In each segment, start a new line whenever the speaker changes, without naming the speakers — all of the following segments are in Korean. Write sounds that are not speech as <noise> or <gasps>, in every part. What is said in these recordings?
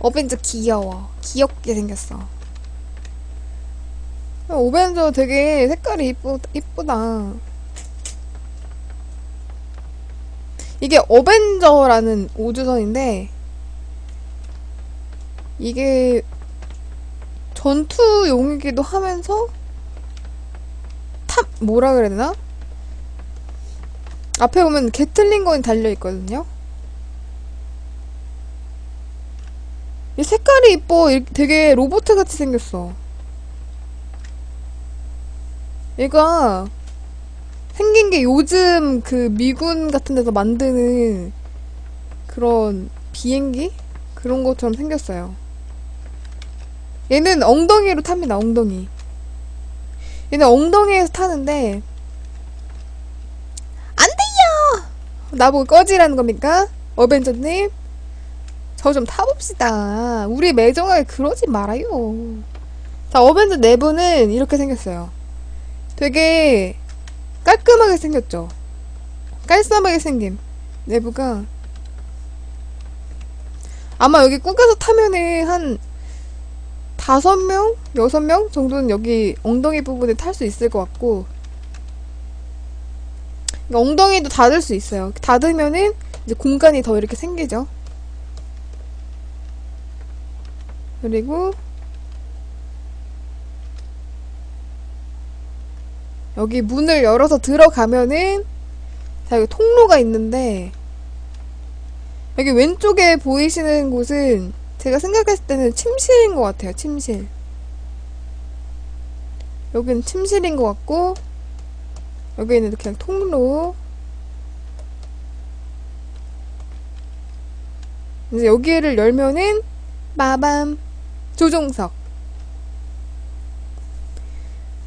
어벤져 귀여워. 귀엽게 생겼어. 오벤져 되게 색깔이 이쁘, 이쁘다. 이게 어벤져라는 우주선인데, 이게 전투용이기도 하면서, 탑, 뭐라 되나? 앞에 보면 게틀링건이 달려 있거든요? 이 색깔이 이뻐. 이- 되게 로봇 같이 생겼어. 얘가 생긴 게 요즘 그 미군 같은 데서 만드는 그런 비행기? 그런 것처럼 생겼어요. 얘는 엉덩이로 탑니다, 엉덩이. 얘는 엉덩이에서 타는데, 안 돼요! 나보고 꺼지라는 겁니까? 어벤져님? 저 좀 타봅시다. 우리 매정하게 그러지 말아요. 자, 어벤져 내부는 이렇게 생겼어요. 되게 깔끔하게 생겼죠? 깔쌈하게 생김. 내부가. 아마 여기 꾸겨서 타면은 한 다섯 명? 여섯 명 정도는 여기 엉덩이 부분에 탈 수 있을 것 같고. 엉덩이도 닫을 수 있어요. 닫으면은 이제 공간이 더 이렇게 생기죠. 그리고 여기 문을 열어서 들어가면은 자 여기 통로가 있는데 여기 왼쪽에 보이시는 곳은 제가 생각했을 때는 침실인 것 같아요. 침실. 여기는 침실인 것 같고 여기는 그냥 통로. 이제 여기를 열면은 마밤 조종석.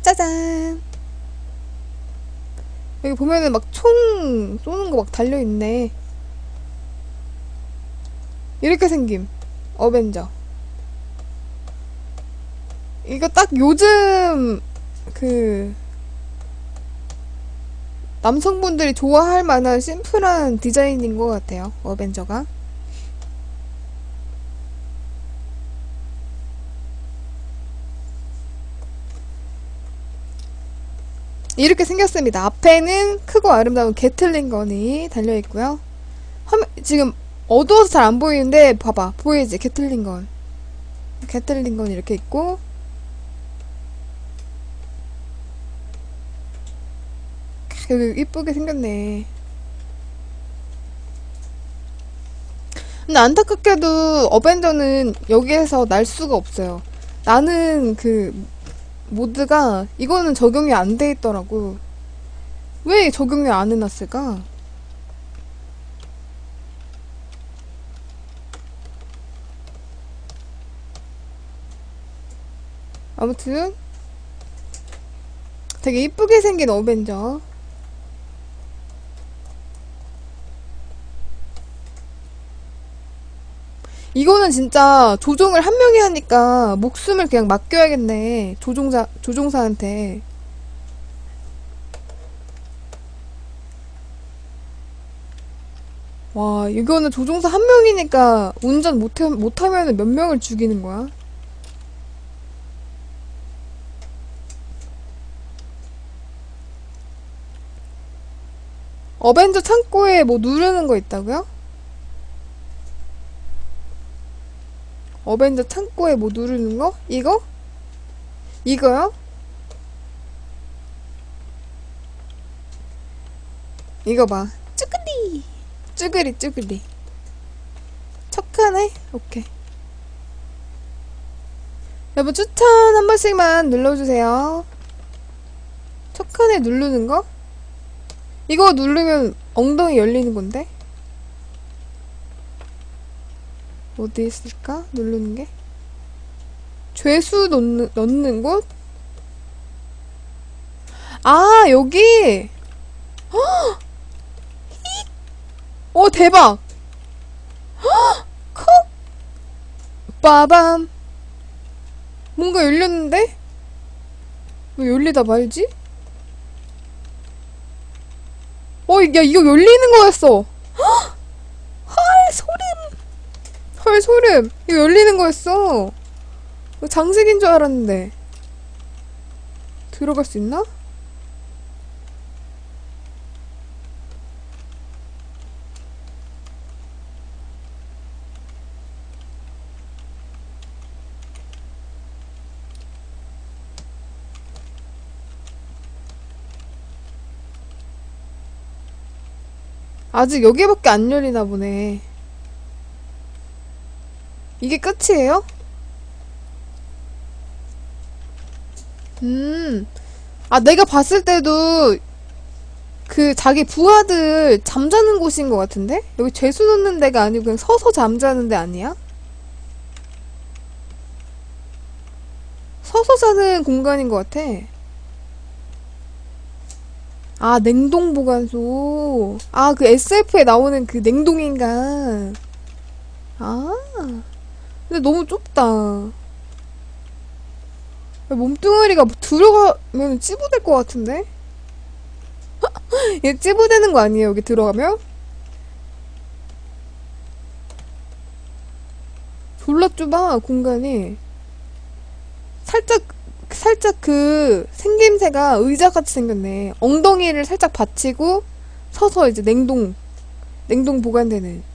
짜잔. 여기 보면은 막 총 쏘는 거 막 달려있네. 이렇게 생김. 어벤져. 이거 딱 요즘 그 남성분들이 좋아할 만한 심플한 디자인인 것 같아요. 어벤져가. 이렇게 생겼습니다. 앞에는 크고 아름다운 게틀링건이 달려있고요. 화면, 지금 어두워서 잘 안 보이는데 봐봐. 보이지? 게틀링건. 게틀링건 이렇게 있고 여기 이쁘게 생겼네. 근데 안타깝게도 어벤져는 여기에서 날 수가 없어요. 나는 그 모드가 이거는 적용이 안 돼 있더라고. 왜 적용이 안 해놨을까? 아무튼 되게 이쁘게 생긴 어벤져. 이거는 진짜 조종을 한 명이 하니까 목숨을 그냥 맡겨야겠네. 조종사, 조종사한테. 와, 이거는 조종사 한 명이니까 운전 못해, 못하면 몇 명을 죽이는 거야? 어벤져 창고에 뭐 누르는 거 있다고요? 어벤져 창고에 뭐 누르는 거? 이거? 이거요? 이거 봐. 쭈그리. 쭈그리, 쭈그리. 척하네? 오케이. 여러분 추천 한 번씩만 눌러주세요. 척하네 누르는 거? 이거 누르면 엉덩이 열리는 건데? 어디 있을까? 누르는 게? 죄수 넣는, 넣는 곳? 아, 여기! <gasps> 오, 대박! <gasps> 헉! 콕! 빠밤! 뭔가 열렸는데? 왜 열리다 말지? 어, 야, 이거 열리는 거였어! 헉! <gasps> 헐, 소름! 헐, 소름. 이거 열리는 거였어. 장식인 줄 알았는데. 들어갈 수 있나? 아직 여기밖에 안 열리나 보네. 이게 끝이에요? 음. 아, 내가 봤을 때도 그 자기 부하들 잠자는 곳인 것 같은데? 여기 죄수 놓는 데가 아니고 그냥 서서 잠자는 데 아니야? 서서 자는 공간인 것 같아. 아, 냉동 보관소. 아, 그 SF에 나오는 그 냉동인간. 아, 근데 너무 좁다. 몸뚱아리가 뭐 들어가면 찌부될 것 같은데? <laughs> 얘 찌부되는 거 아니에요, 여기 들어가면? 졸라 좁아, 공간이. 살짝, 살짝 그 생김새가 의자같이 생겼네. 엉덩이를 살짝 받치고 서서 이제 냉동, 냉동 보관되는.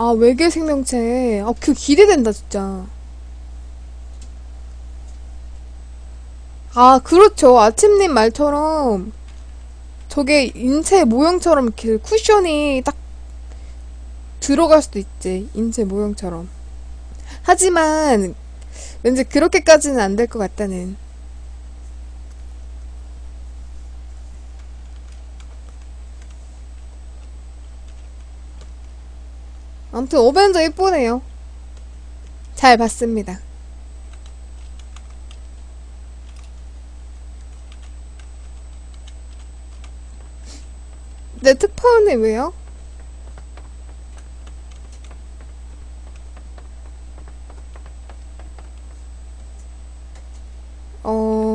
아, 외계 생명체. 아, 그 기대된다, 진짜. 아, 그렇죠. 아침님 말처럼 저게 인체 모형처럼 이렇게 쿠션이 딱 들어갈 수도 있지. 인체 모형처럼. 하지만 왠지 그렇게까지는 안 될 것 같다는. 아무튼 어벤져 예쁘네요. 잘 봤습니다. 내 특파원이 왜요? 어,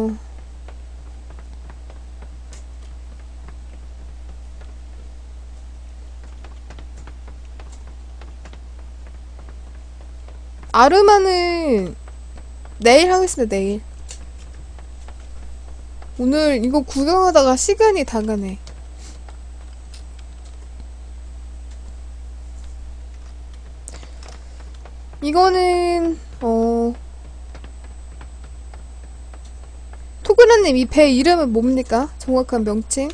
아르마는 내일 하겠습니다, 내일. 오늘 이거 구경하다가 시간이 다 가네. 이거는, 어, 토그라님 이 배 이름은 뭡니까? 정확한 명칭?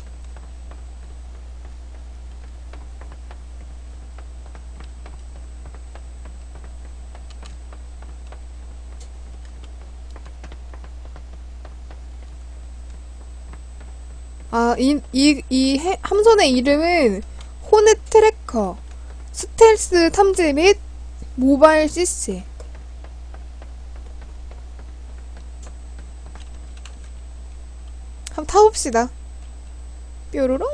아, 이, 이, 이 해- 함선의 이름은 호넷 트래커, 스텔스 탐지 및 모바일 CC. 한번 타봅시다. 뾰로롱.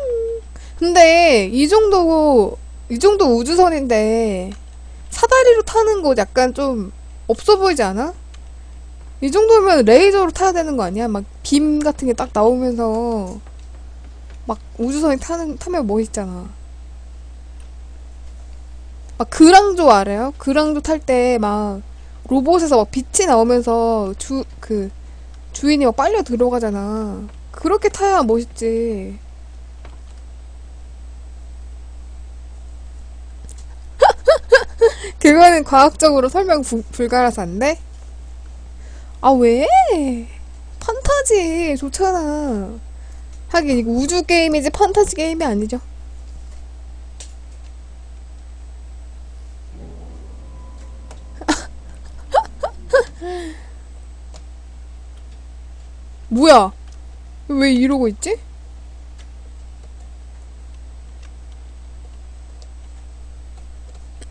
근데 이 정도 이 정도 우주선인데 사다리로 타는 거 약간 좀 없어 보이지 않아? 이 정도면 레이저로 타야 되는 거 아니야? 막 빔 같은 게 딱 나오면서 막 우주선이 타는 타면 멋있잖아. 막 그랑조 알아요? 그랑조 탈 때 막 로봇에서 막 빛이 나오면서 주 그 주인이 막 빨려 들어가잖아. 그렇게 타야 멋있지. <laughs> 그거는 과학적으로 설명 부- 불가라서 안 돼? 아, 왜? 판타지 좋잖아. 하긴 이거 우주 게임이지 판타지 게임이 아니죠. <laughs> 뭐야? 왜 이러고 있지?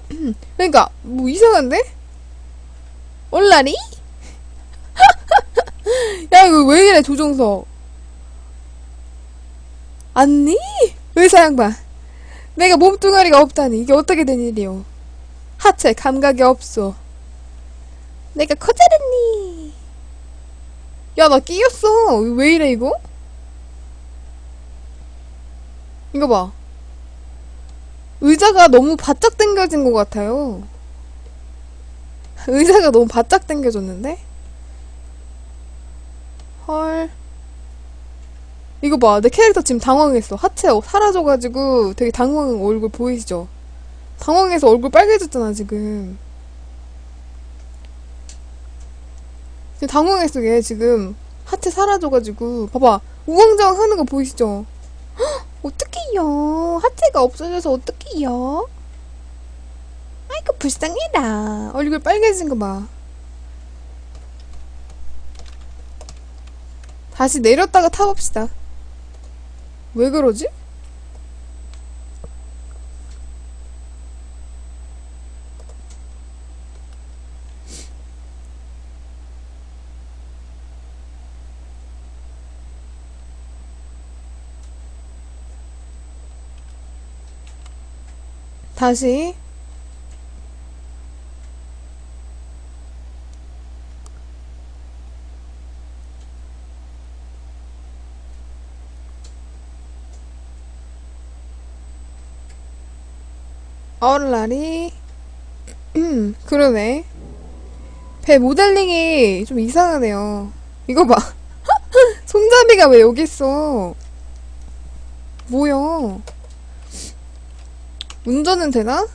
<clears throat> 그러니까 뭐 이상한데? 올라리? <laughs> 야 이거 왜 이래 조종석 안니? 의사 양반 내가 몸뚱아리가 없다니 이게 어떻게 된 일이오 하체 감각이 없소 내가 커자랬니 야 나 끼었어 왜 이래 이거? 이거 봐 의자가 너무 바짝 당겨진 것 같아요. 의자가 너무 바짝 당겨졌는데? 헐. 이거 봐. 내 캐릭터 지금 당황했어. 하체 사라져가지고 되게 당황한 얼굴 보이시죠? 당황해서 얼굴 빨개졌잖아, 지금. 지금 당황했어, 얘 지금. 하체 사라져가지고. 봐봐. 우왕좌왕 하는 거 보이시죠? 헉, 어떡해요. 하체가 없어져서 어떡해요. 아이고, 불쌍해라. 얼굴 빨개진 거 봐. 다시 내렸다가 타봅시다. 왜 그러지? 다시 어울라리 음 그러네. 배 모델링이 좀 이상하네요. 이거 봐. <laughs> 손잡이가 왜 여기 있어? 뭐야? 운전은 되나?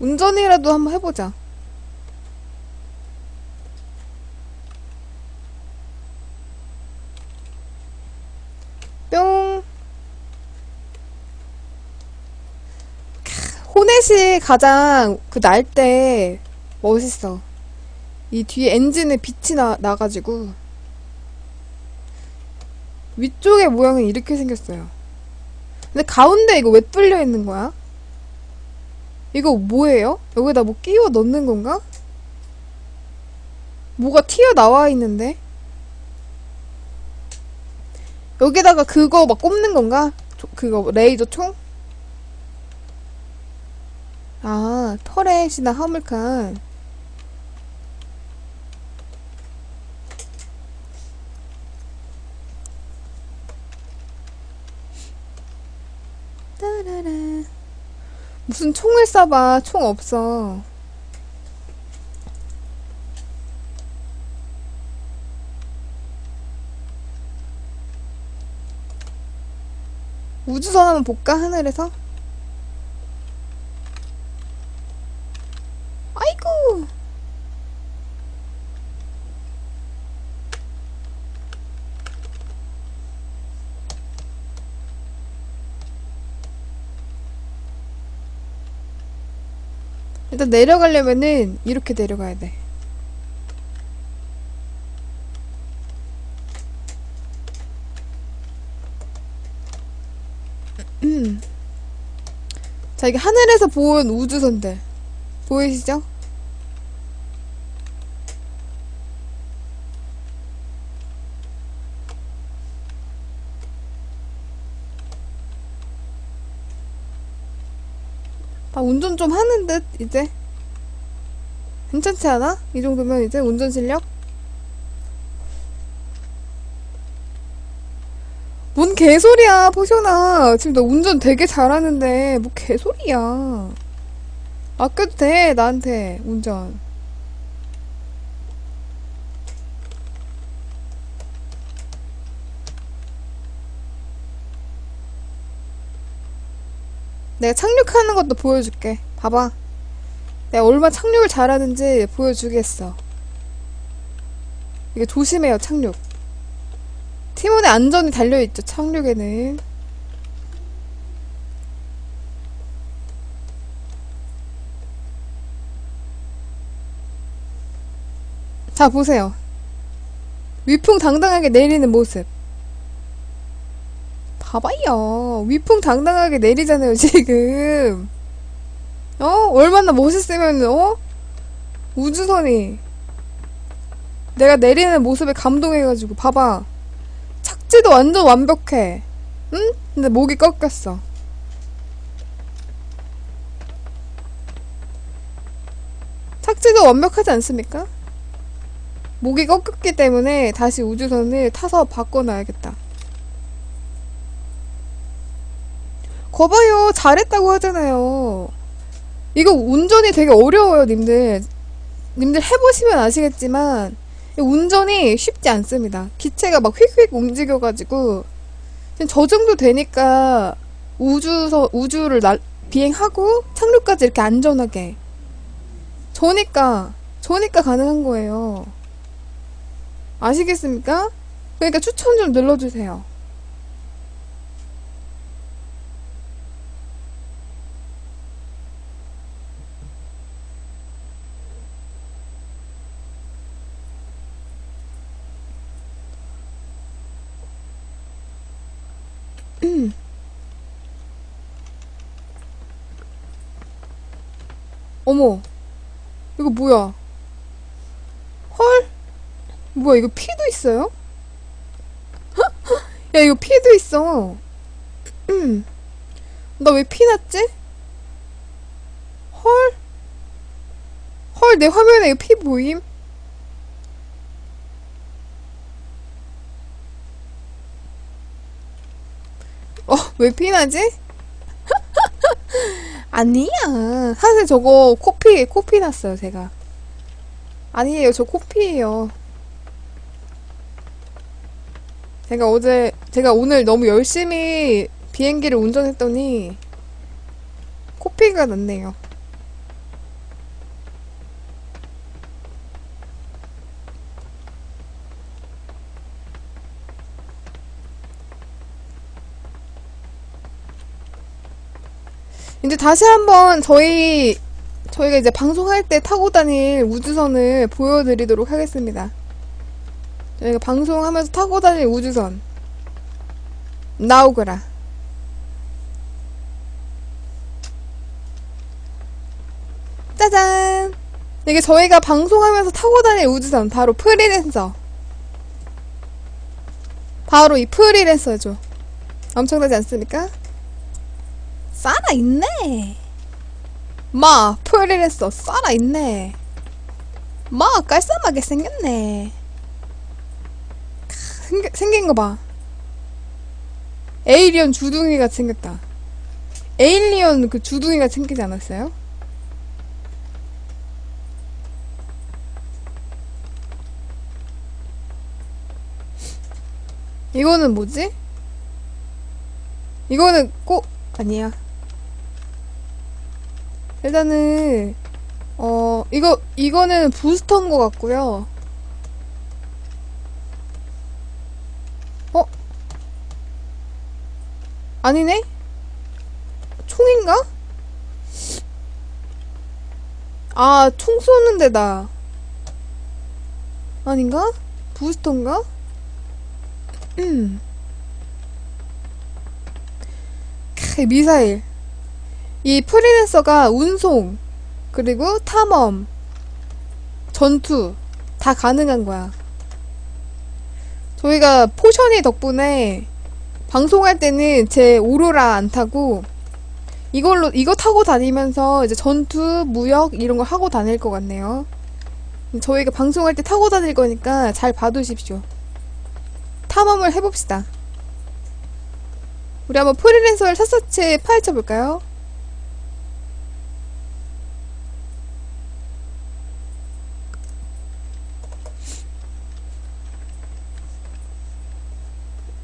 운전이라도 한번 해보자. 캬, 호넷이 가장 그 날 때 멋있어. 이 뒤에 엔진에 빛이 나, 나가지고. 위쪽의 모양은 이렇게 생겼어요. 근데 가운데 이거 왜 뚫려 있는 거야? 이거 뭐예요? 여기다 뭐 끼워 넣는 건가? 뭐가 튀어나와 있는데? 여기다가 그거 막 꼽는 건가? 조- 그거 레이저 총? 아, 터렛이나 화물칸. 따라라. 무슨 총을 쏴봐. 총 없어. 우주선 한번 볼까? 하늘에서? 아이고! 일단 내려가려면은 이렇게 내려가야 돼. 음. 자, 이게 하늘에서 본 우주선들. 보이시죠? 운전 좀 하는 듯, 이제. 괜찮지 않아? 이 정도면 이제 운전 실력? 뭔 개소리야, 포션아. 지금 너 운전 되게 잘하는데, 뭐 개소리야. 아껴도 돼, 나한테, 운전. 내가 착륙하는 것도 보여줄게. 봐봐. 내가 얼마나 착륙을 잘하는지 보여주겠어. 이게 조심해요, 착륙. 팀원의 안전이 달려있죠, 착륙에는. 자, 보세요. 위풍당당하게 내리는 모습. 봐봐요. 위풍당당하게 내리잖아요, 지금. 어? 얼마나 멋있으면, 어? 우주선이. 내가 내리는 모습에 감동해가지고, 봐봐. 착지도 완전 완벽해. 응? 근데 목이 꺾였어. 착지도 완벽하지 않습니까? 목이 꺾였기 때문에 다시 우주선을 타서 바꿔놔야겠다. 거봐요. 잘했다고 하잖아요. 이거 운전이 되게 어려워요, 님들. 님들 해보시면 아시겠지만, 이 운전이 쉽지 않습니다. 기체가 막 휙휙 움직여가지고, 저 정도 되니까 우주서, 우주를 날, 비행하고 착륙까지 이렇게 안전하게. 저니까, 저니까 가능한 거예요. 아시겠습니까? 그러니까 추천 좀 눌러주세요. 어머, 이거 뭐야? 헐? 뭐야, 이거 피도 있어요? <gasps> 야, 이거 피도 있어. 음. 나왜 피 났지? 헐? 헐, 내 화면에 피 보임? 어, 왜 피 나지? 아니야. 사실 저거 코피, 코피 났어요, 제가. 아니에요, 저 코피예요. 제가 어제, 제가 오늘 너무 열심히 비행기를 운전했더니 코피가 났네요. 이제 다시 한번 저희 저희가 이제 방송할 때 타고 다닐 우주선을 보여드리도록 하겠습니다. 저희가 방송하면서 타고 다닐 우주선 나오거라. 짜잔! 이게 저희가 방송하면서 타고 다닐 우주선 바로 프리랜서. 바로 이 프리랜서죠. 엄청나지 않습니까? 살아 있네. 마, 프리랜서 살아 있네. 마, 깔쌈하게 생겼네. 크, 생겨, 생긴 거 봐. 에이리언 주둥이가 생겼다. 에일리언 그 주둥이가 생기지 않았어요? 이거는 뭐지? 이거는 꼭 아니야. 일단은 어 이거 이거는 부스터인 것 같고요. 어? 아니네? 총인가? 아, 총 쏘는 데다. 아닌가? 부스터인가? 음. 크, 미사일. 이 프리랜서가 운송, 그리고 탐험, 전투, 다 가능한 거야. 저희가 포션이 덕분에 방송할 때는 제 오로라 안 타고 이걸로, 이거 타고 다니면서 이제 전투, 무역 이런 걸 하고 다닐 것 같네요. 저희가 방송할 때 타고 다닐 거니까 잘 봐두십시오. 탐험을 해봅시다. 우리 한번 프리랜서를 샅샅이 파헤쳐 볼까요?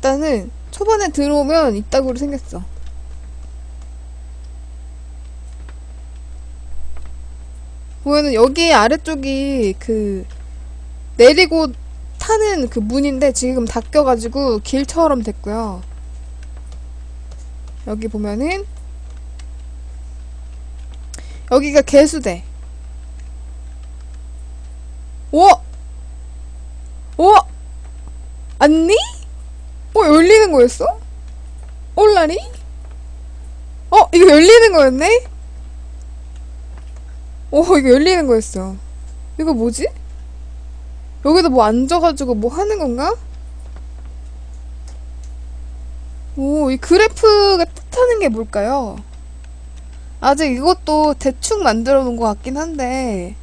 일단은 초반에 들어오면 이따구로 생겼어. 보면은 여기 아래쪽이 그 내리고 타는 그 문인데 지금 닫혀가지고 길처럼 됐고요. 여기 보면은 여기가 개수대. 우와! 우와! 안니? 어, 열리는 거였어? 올라리? 어, 이거 열리는 거였네? 어, 이거 열리는 거였어. 이거 뭐지? 여기다 뭐 앉아가지고 뭐 하는 건가? 오, 이 그래프가 뜻하는 게 뭘까요? 아직 이것도 대충 만들어 놓은 것 같긴 한데,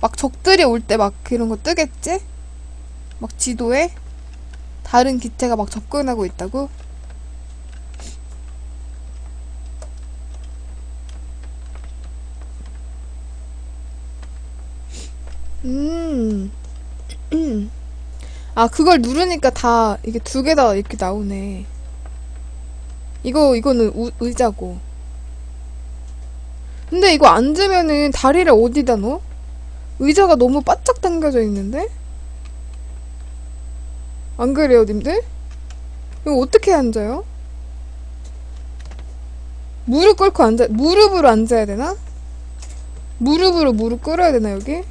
막 적들이 올 때 막 그런 거 뜨겠지? 막 지도에 다른 기체가 막 접근하고 있다고? 음. <clears throat> 아, 그걸 누르니까 다 이게 두 개 다 이렇게 나오네. 이거, 이거는 우- 의자고. 근데 이거 앉으면은 다리를 어디다 넣어? 의자가 너무 바짝 당겨져 있는데? 안 그래요, 님들? 이거 어떻게 앉아요? 무릎 꿇고 앉아, 무릎으로 앉아야 되나? 무릎으로 무릎 꿇어야 되나, 여기?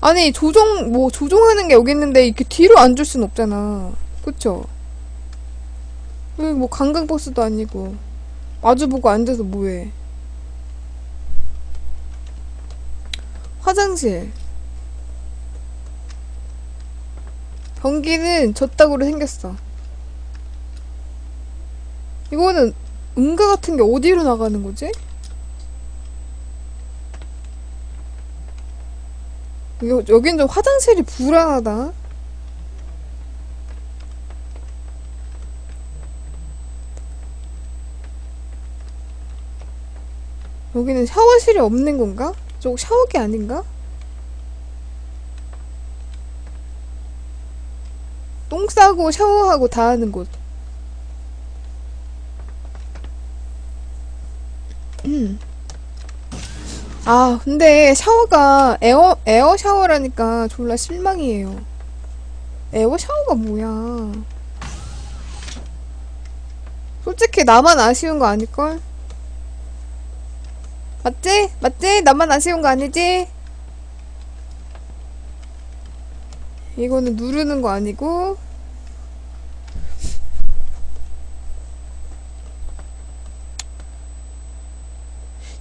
아니, 조정, 뭐, 조종하는 게 여기 있는데, 이렇게 뒤로 앉을 순 없잖아. 그쵸? 여기 뭐, 관광버스도 아니고. 마주보고 앉아서 뭐해. 화장실. 변기는 젖다구로 생겼어. 이거는 응가 같은 게 어디로 나가는 거지? 여, 여긴 좀 화장실이 불안하다. 여기는 샤워실이 없는 건가? 저거 샤워기 아닌가? 똥 싸고 샤워하고 다 하는 곳. 음. 아, 근데 샤워가 에어, 에어 샤워라니까 졸라 실망이에요. 에어 샤워가 뭐야. 솔직히 나만 아쉬운 거 아닐걸? 맞지? 맞지? 나만 아쉬운 거 아니지? 이거는 누르는 거 아니고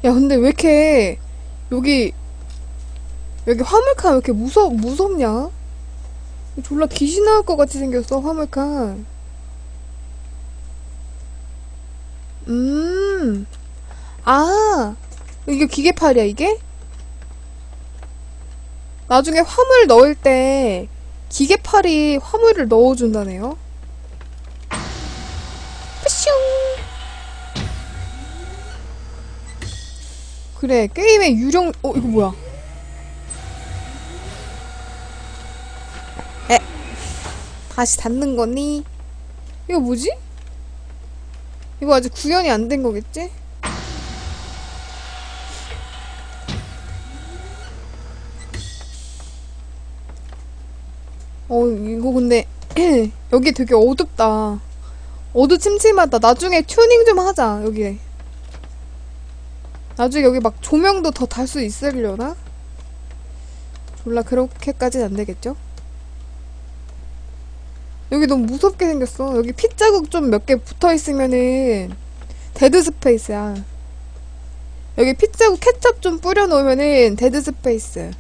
야 근데 왜 이렇게 여기 여기 화물칸 왜 이렇게 무서 무섭냐? 졸라 귀신 나올 것 같이 생겼어 화물칸. 음, 아 이게 기계팔이야 이게? 나중에 화물 넣을 때 기계팔이 화물을 넣어준다네요. 뿌슝. 그래 게임의 유령 어 이거 뭐야? 에 다시 닫는 거니? 이거 뭐지? 이거 아직 구현이 안 된 거겠지? 어 이거 근데 <clears throat> 여기 되게 어둡다. 어두침침하다. 나중에 튜닝 좀 하자 여기. 나중에 여기 막 조명도 더 달 수 있으려나? 졸라 그렇게까지는 안 되겠죠? 여기 너무 무섭게 생겼어. 여기 핏자국 좀 몇 개 붙어 있으면은 데드 스페이스야. 여기 핏자국 케첩 좀 뿌려 놓으면은 데드 스페이스.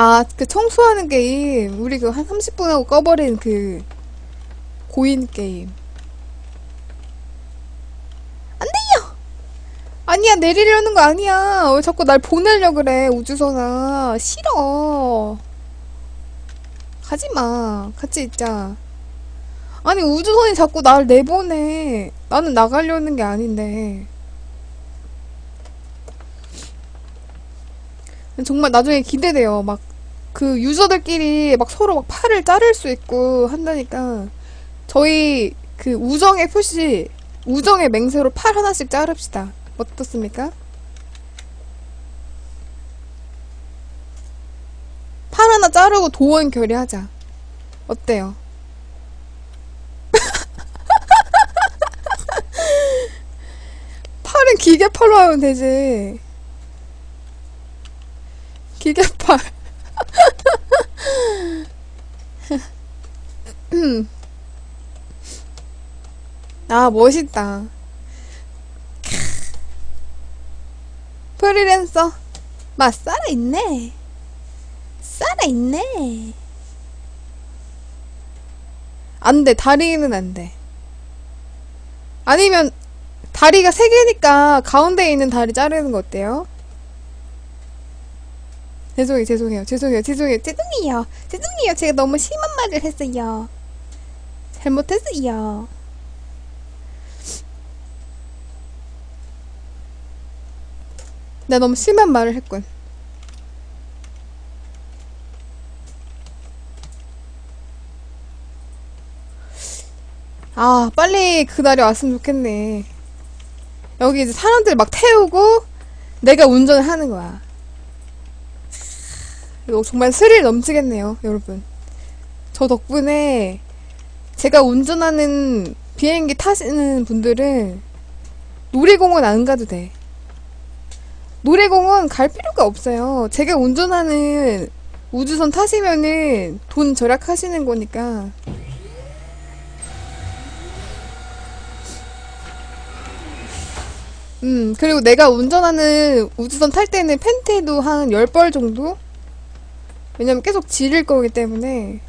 아, 그 청소하는 게임. 우리 그 한 30분 하고 꺼버린 그 고인 게임. 안 돼요! 아니야, 내리려는 거 아니야. 왜 자꾸 날 보내려 그래, 우주선아. 싫어. 가지 마. 같이 있자. 아니, 우주선이 자꾸 날 내보내. 나는 나가려는 게 아닌데. 정말 나중에 기대돼요. 막, 그 유저들끼리 막 서로 막 팔을 자를 수 있고 한다니까. 저희 그 우정의 표시, 우정의 맹세로 팔 하나씩 자릅시다. 어떻습니까? 팔 하나 자르고 도원 결의하자. 어때요? <laughs> 팔은 기계 팔로 하면 되지. 기계팔. 아, 멋있다. 프리랜서. 마, 살아있네. 살아있네. 안 돼, 다리는 안 돼. 아니면, 다리가 세 개니까 가운데에 있는 다리 자르는 거 어때요? 죄송해요, 죄송해요, 죄송해요, 죄송해요, 죄송해요, 죄송해요. 제가 너무 심한 말을 했어요. 잘못했어요. 나 너무 심한 말을 했군. 아, 빨리 그날이 왔으면 좋겠네. 여기 이제 사람들 막 태우고 내가 운전을 하는 거야. 정말 스릴 넘치겠네요, 여러분. 저 덕분에 제가 운전하는 비행기 타시는 분들은 놀이공원 안 가도 돼. 놀이공원 갈 필요가 없어요. 제가 운전하는 우주선 타시면은 돈 절약하시는 거니까. 음, 그리고 내가 운전하는 우주선 탈 때는 팬티도 한 10벌 정도? 왜냐면 계속 지를 거기 때문에.